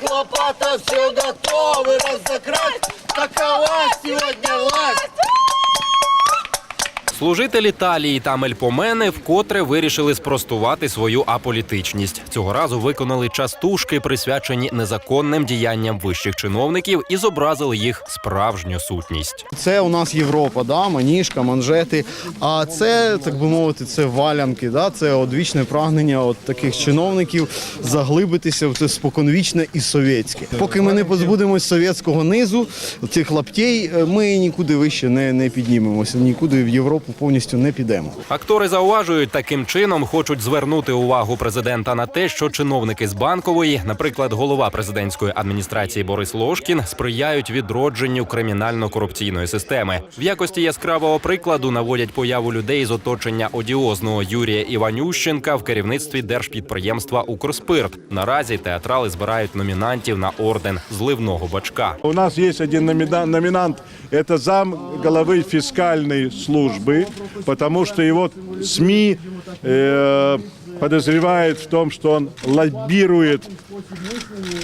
как лопата, все готовы разыграть. Такова сегодня власть. Служителі талії та мельпомени вкотре вирішили спростувати свою аполітичність. Цього разу виконали частушки, присвячені незаконним діянням вищих чиновників, і зобразили їх справжню сутність. Це у нас Європа, да, маніжка, манжети. А це, так би мовити, це валянки. Да, це одвічне прагнення от таких чиновників заглибитися в це споконвічне і совєтське. Поки ми не позбудемось совєтського низу, цих лаптей, е, ми нікуди вище не, не піднімемося, нікуди в Європу повністю не підемо. Актори зауважують, таким чином хочуть звернути увагу президента на те, що чиновники з банкової, наприклад, голова президентської адміністрації Борис Лошкін, сприяють відродженню кримінально-корупційної системи. В якості яскравого прикладу наводять появу людей з оточення одіозного Юрія Іванющенка в керівництві держпідприємства Укрспирт. Наразі театрали збирають номінантів на орден зливного бачка. У нас есть один номинант, это зам головы фискальной службы, потому что его СМИ э, подозревают в том, что он лоббирует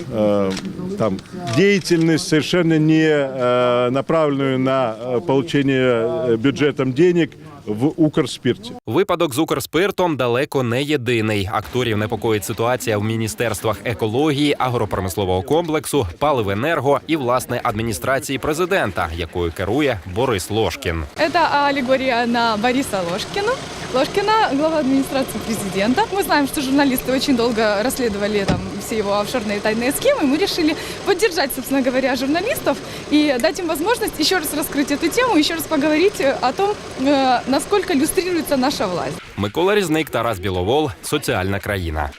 э, там, деятельность, совершенно не э, направленную на э, получение э, бюджетом денег в Укрспирте. Випадок з Укрспиртом далеко не єдиний. Акторів непокоїть ситуація в міністерствах екології, агропромислового комплексу, паливенерго і власне адміністрації президента, якою керує Борис Лошкін. Це алегорія на Бориса Ложкина. Ложкина, глава администрации президента. Мы знаем, что журналисты очень долго расследовали там все его офшорные тайные схемы. Мы решили поддержать, собственно говоря, журналистов и дать им возможность еще раз раскрыть эту тему, еще раз поговорить э, о том, э, насколько люстрируется наша власть. Микола Різник, Тарас Біловол, соціальна країна.